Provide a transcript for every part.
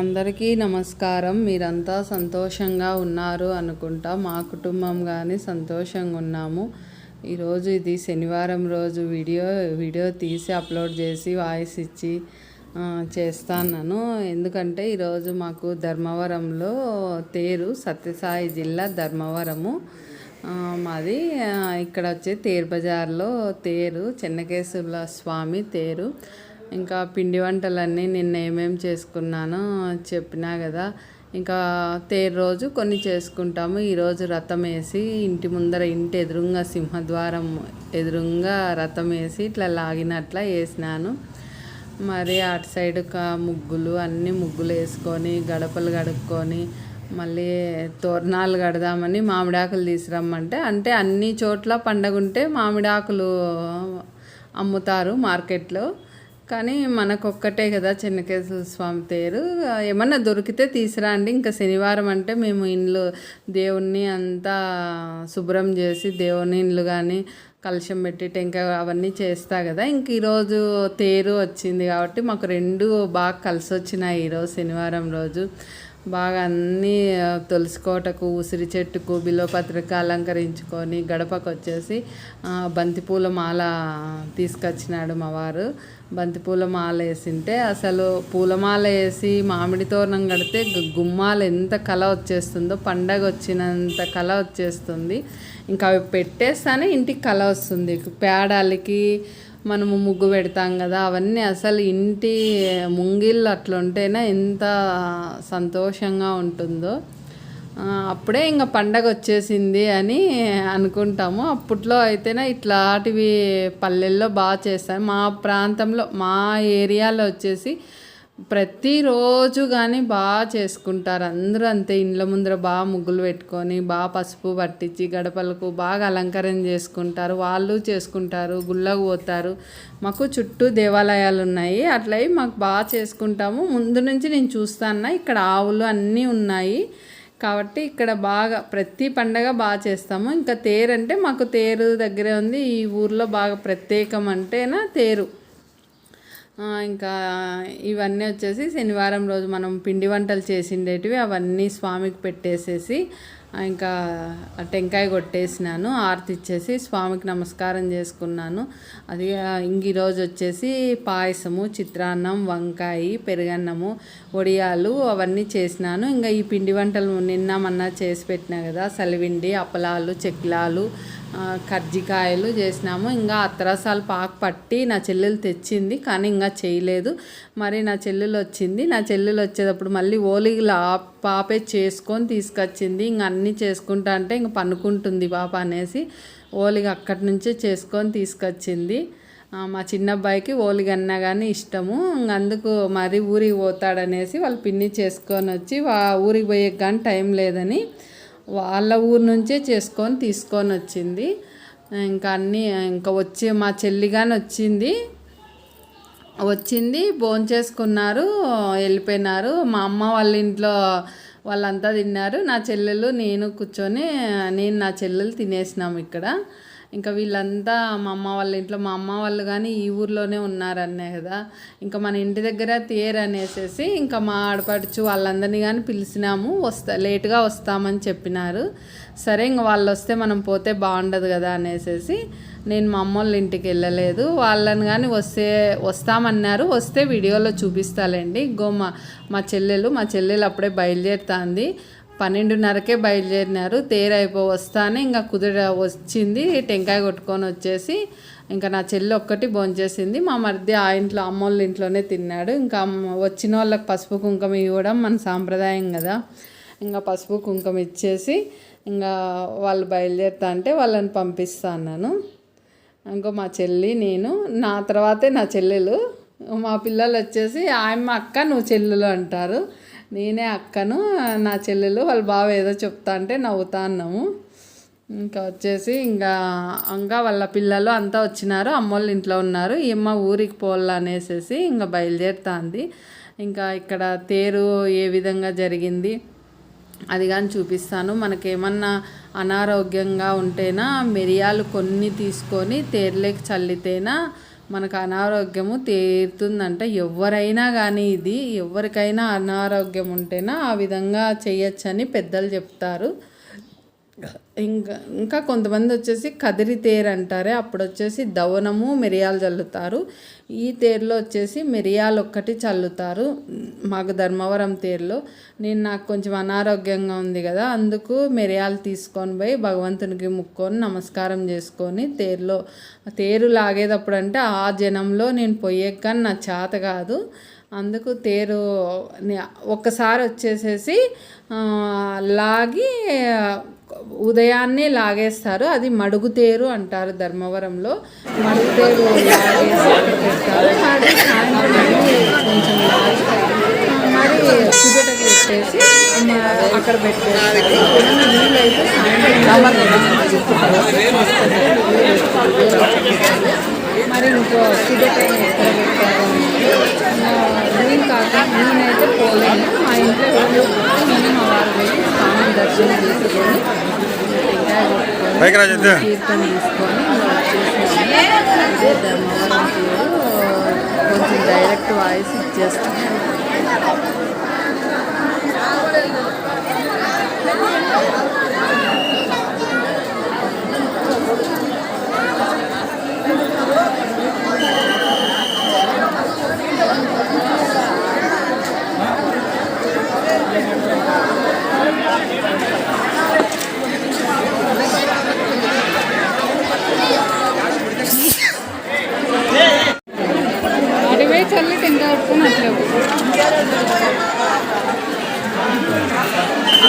అందరికీ నమస్కారం. మీరంతా సంతోషంగా ఉన్నారు అనుకుంటా. మా కుటుంబం కానీ సంతోషంగా ఉన్నాము. ఈరోజు ఇది శనివారం రోజు వీడియో. వీడియో తీసి అప్లోడ్ చేసి వాయిస్ ఇచ్చి చేస్తాను ఎందుకంటే ఈరోజు మాకు ధర్మవరంలో తేరు సత్యసాయి జిల్లా ధర్మవరము. మాది ఇక్కడ వచ్చి తేరు బజార్లో తేరు చెన్నకేశ్వర స్వామి తేరు. ఇంకా పిండి వంటలన్నీ నిన్న ఏమేమి చేసుకున్నానో చెప్పినా కదా. ఇంకా తేరు రోజు కొన్ని చేసుకుంటాము. ఈరోజు రథం వేసి ఇంటి ముందర ఇంటి ఎదురుగా సింహద్వారం ఎదురుగా రథం వేసి ఇట్లా లాగినట్ల వేసినాను. మరి అటు సైడ్ ముగ్గులు అన్నీ ముగ్గులు వేసుకొని గడపలు గడుక్కొని మళ్ళీ తోరణాలు కడదామని మామిడాకులు తీసుకురమ్మంటే అంటే అన్ని చోట్ల పండగ ఉంటే మామిడాకులు అమ్ముతారు మార్కెట్లో. కానీ మనకొక్కటే కదా చెన్నకేశ్వర స్వామి తేరు ఏమన్నా దొరికితే తీసుకురండి ఇంకా శనివారం అంటే మేము ఇండ్లు దేవుణ్ణి అంతా శుభ్రం చేసి దేవుని ఇండ్లు కానీ కలుషం పెట్టి టెంకాయ అవన్నీ చేస్తా కదా. ఇంక ఈరోజు తేరు వచ్చింది కాబట్టి మాకు రెండు బాగా కలిసి వచ్చినాయి ఈరోజు శనివారం రోజు. బాగా అన్నీ తులసికోటకు ఉసిరి చెట్టుకు బిల్వపత్రిక అలంకరించుకొని గడపకు వచ్చేసి బంతిపూల మాల తీసుకొచ్చినాడు మా వారు. బంతిపూల మాల వేసింటే అసలు పూలమాల వేసి మామిడి తోరణం కడితే గుమ్మాలు ఎంత కళ వచ్చేస్తుందో పండగ వచ్చినంత కళ వచ్చేస్తుంది. ఇంకా అవి పెట్టేస్తానే ఇంటికి కళ వస్తుంది. పేడాలకి మనము ముగ్గు పెడతాం కదా అవన్నీ అసలు ఇంటి ముంగిళ్ళు అట్లుంటేనే ఎంత సంతోషంగా ఉంటుందో. అప్పుడే ఇంకా పండగ వచ్చేసింది అని అనుకుంటాము. అప్పట్లో అయితేనే ఇట్లాంటివి పల్లెల్లో బాగా చేస్తారు. మా ప్రాంతంలో మా ఏరియాలో వచ్చేసి ప్రతిరోజు కానీ బాగా చేసుకుంటారు. అందరూ అంతే. ఇండ్ల ముందర బాగా ముగ్గులు పెట్టుకొని బాగా పసుపు పట్టించి గడపలకు బాగా అలంకరణ చేసుకుంటారు. వాళ్ళు చేసుకుంటారు గుళ్ళకు పోతారు. మాకు చుట్టూ దేవాలయాలు ఉన్నాయి. అట్లయి మాకు బాగా చేసుకుంటాము. ముందు నుంచి నేను చూస్తాను ఇక్కడ ఆవులు అన్నీ ఉన్నాయి. కాబట్టి ఇక్కడ బాగా ప్రతి పండగ బాగా చేస్తాము. ఇంకా తేరు అంటే మాకు తేరు దగ్గరే ఉంది. ఈ ఊర్లో బాగా ప్రత్యేకం అంటేనా తేరు. ఇంకా ఇవన్నీ వచ్చేసి శనివారం రోజు మనం పిండి వంటలు చేసిండేటివి అవన్నీ స్వామికి పెట్టేసేసి ఇంకా టెంకాయ కొట్టేసినాను ఆరతి ఇచ్చేసి స్వామికి నమస్కారం చేసుకున్నాను. అది ఇంక ఈరోజు వచ్చేసి పాయసము చిత్రాన్నం వంకాయ పెరుగన్నము వడియాలు అవన్నీ చేసినాను. ఇంకా ఈ పిండి వంటలు నిన్న మొన్న చేసి పెట్టినా కదా సలివిండి అప్పలాలు చెక్లాలు కర్జికాయలు చేసినాము. ఇంకా అత్తరసాలు పాకు పట్టి నా చెల్లెలు తెచ్చింది కానీ ఇంకా చేయలేదు. మరి నా చెల్లెలు వచ్చింది. నా చెల్లెలు వచ్చేటప్పుడు మళ్ళీ ఓలిగలు పాపే చేసుకొని తీసుకొచ్చింది. ఇంక అన్నీ చేసుకుంటా అంటే ఇంక పనుకుంటుంది పాప అనేసి ఓలిగ అక్కడి నుంచే చేసుకొని తీసుకొచ్చింది. మా చిన్న అబ్బాయికి ఓలిగన్నా కానీ ఇష్టము. ఇంక అందుకు మరి ఊరికి పోతాడనేసి వాళ్ళు పిన్ని చేసుకొని వచ్చి వా ఊరికి పోయే కానీ టైం లేదని వాళ్ళ ఊరు నుంచే చేసుకొని తీసుకొని వచ్చింది. ఇంకా అన్నీ ఇంకా వచ్చి మా చెల్లి కానీ వచ్చింది. వచ్చింది భోంచేసుకున్నారు వెళ్ళిపోయినారు. మా అమ్మ వాళ్ళ ఇంట్లో వాళ్ళంతా తిన్నారు. నా చెల్లెలు నేను కూర్చొని నేను నా చెల్లెలు తినేసినాము ఇక్కడ. ఇంకా వీళ్ళంతా మా అమ్మ వాళ్ళ ఇంట్లో మా అమ్మ వాళ్ళు కానీ ఈ ఊర్లోనే ఉన్నారనే కదా. ఇంకా మన ఇంటి దగ్గర తీయర్ అనేసేసి ఇంకా మా ఆడపడుచు వాళ్ళందరినీ కానీ పిలిచినాము. వస్తా లేటుగా వస్తామని చెప్పినారు. సరే ఇంక వాళ్ళు వస్తే మనం పోతే బాగుండదు కదా అనేసేసి నేను మా అమ్మ వాళ్ళ ఇంటికి వెళ్ళలేదు. వాళ్ళని కానీ వస్తే వస్తామన్నారు. వస్తే వీడియోలో చూపిస్తాలేండి. ఇంకో మా మా చెల్లెలు మా చెల్లెలు అప్పుడే బయలుదేరుతాంది. పన్నెండున్నరకే బయలుదేరినారు. తేరు అయిపో వస్తానే ఇంకా కుదిర వచ్చింది. టెంకాయ కొట్టుకొని వచ్చేసి ఇంకా నా చెల్లి ఒక్కటి భోంచేసింది. మా మధ్య ఆ ఇంట్లో అమ్మోళ్ళ ఇంట్లోనే తిన్నాడు. ఇంకా వచ్చిన వాళ్ళకి పసుపు కుంకుమ ఇవ్వడం మన సాంప్రదాయం కదా. ఇంకా పసుపు కుంకుమ ఇచ్చేసి ఇంకా వాళ్ళు బయలుదేరుతా అంటే వాళ్ళని పంపిస్తా అన్నాను. ఇంకో మా చెల్లి నేను నా తర్వాతే నా చెల్లెలు. మా పిల్లలు వచ్చేసి ఆయమ్మ అక్క నువ్వు చెల్లెలు అంటారు. నేనే అక్కను నా చెల్లెలు వాళ్ళ బావ ఏదో చెప్తా అంటే నవ్వుతా అన్నాము. ఇంకా వచ్చేసి ఇంకా ఇంకా వాళ్ళ పిల్లలు అంతా వచ్చినారు అమ్మోళ్ళ ఇంట్లో ఉన్నారు. ఈ అమ్మ ఊరికి పోవాలా అనేసి ఇంకా బయలుదేరుతాంది. ఇంకా ఇక్కడ తేరు ఏ విధంగా జరిగింది అది కానీ చూపిస్తాను. మనకేమన్నా అనారోగ్యంగా ఉంటేనా మిరియాలు కొన్ని తీసుకొని తేర్లేకి చల్లితేనా మనకు అనారోగ్యము తీరుతుందంట. ఎవరైనా కానీ ఇది ఎవరికైనా అనారోగ్యం ఉంటేనా ఆ విధంగా చేయొచ్చని పెద్దలు చెప్తారు. ఇంకా ఇంకా కొంతమంది వచ్చేసి కదిరి తేరు అంటారే అప్పుడు వచ్చేసి దవనము మిరియాలు చల్లుతారు. ఈ తేరులో వచ్చేసి మిరియాలు ఒక్కటి చల్లుతారు మాకు ధర్మవరం తేరులో. నేను నాకు కొంచెం అనారోగ్యంగా ఉంది కదా అందుకు మిరియాలు తీసుకొని పోయి భగవంతునికి ముక్కొని నమస్కారం చేసుకొని తేరులో తేరు లాగేటప్పుడు అంటే ఆ జనంలో నేను పోయే కానీ నా చేత కాదు. అందుకు తేరు ఒక్కసారి వచ్చేసేసి లాగి ఉదయాన్నే లాగేస్తారు. అది మడుగుతేరు అంటారు ధర్మవరంలో. మడుగుతేరు లాగేసి అక్కడ పెడతారు అది సాయంత్రం కొంచెం మరి కుదిటకు పెట్టేసి అక్కడ పెట్టేస్తారు. సాయంత్రం మరి ఇంకో కుదిటైన ఎక్కడ పెట్టారు? నేను కాక నేనైతే పోలేను. మా ఇంట్లో ఎవరు నేను మా వారు వెళ్ళి స్వామి దర్శనం చేసుకొని తీర్థం తీసుకొని వచ్చేసాను ధర్మవరం కొంచెం డైరెక్ట్ వాయిస్ ఇచ్చేస్తాను Thank you.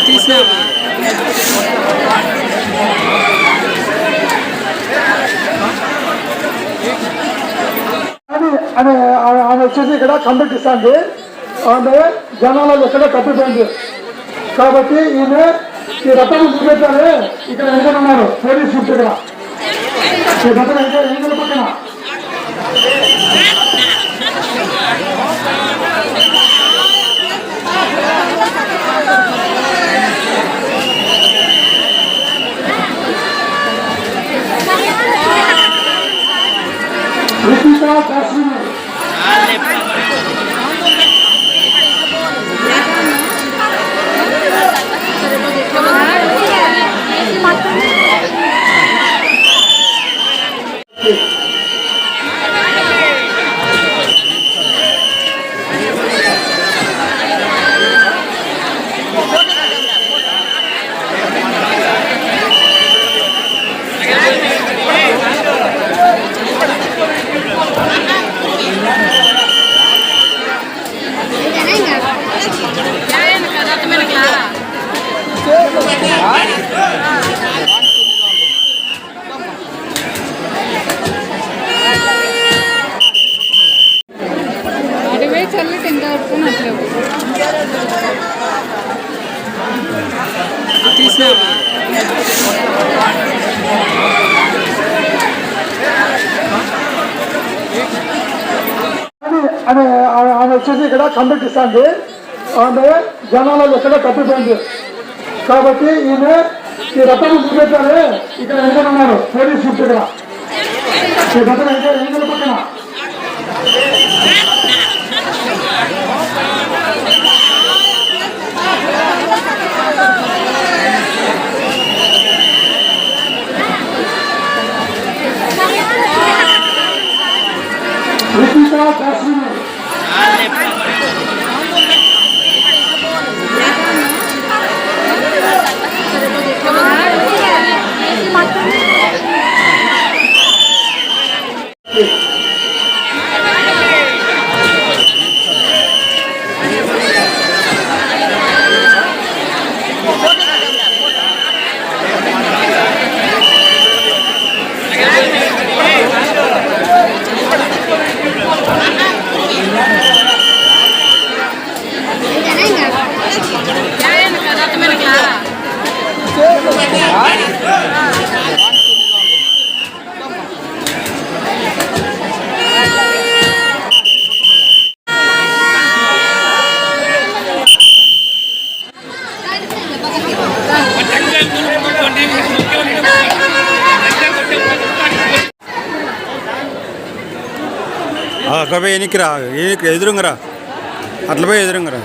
తీసినావా అని అని ఆ- ఆమె వచ్చేసి ఇక్కడ కంప్లీట్ ఇస్తుంది ఆమె జనాలలో ఎక్కడ తప్పిపోయింది కాబట్టి ఈమె ఈ రథం చూపెట్టాలి ఇక్కడ వెనుకన ఉన్నారు. పోలీసు ఇక్కడ ఈ రథం వెనుక వెనుకల పక్కన. చల్లి టెంకాయ కొట్టుకొని అని అని ఆమె వచ్చేసి ఇక్కడ కంప్లీట్ ఇస్తుంది ఆమె జనాలలో ఎక్కడ తప్పిపోయింది కాబట్టి ఈమె ఈ రథం చూపెట్టాలి ఇక్కడ వెనుకన ఉన్నారు పోలీస్ షిఫ్ట్ ఇక్కడ ఈ రథం వెనుక వెనుకల పక్కన అట్లా పోయి ఎనికి ఎదురుంగరా? అట్లా పోయి ఎదురుంగరా?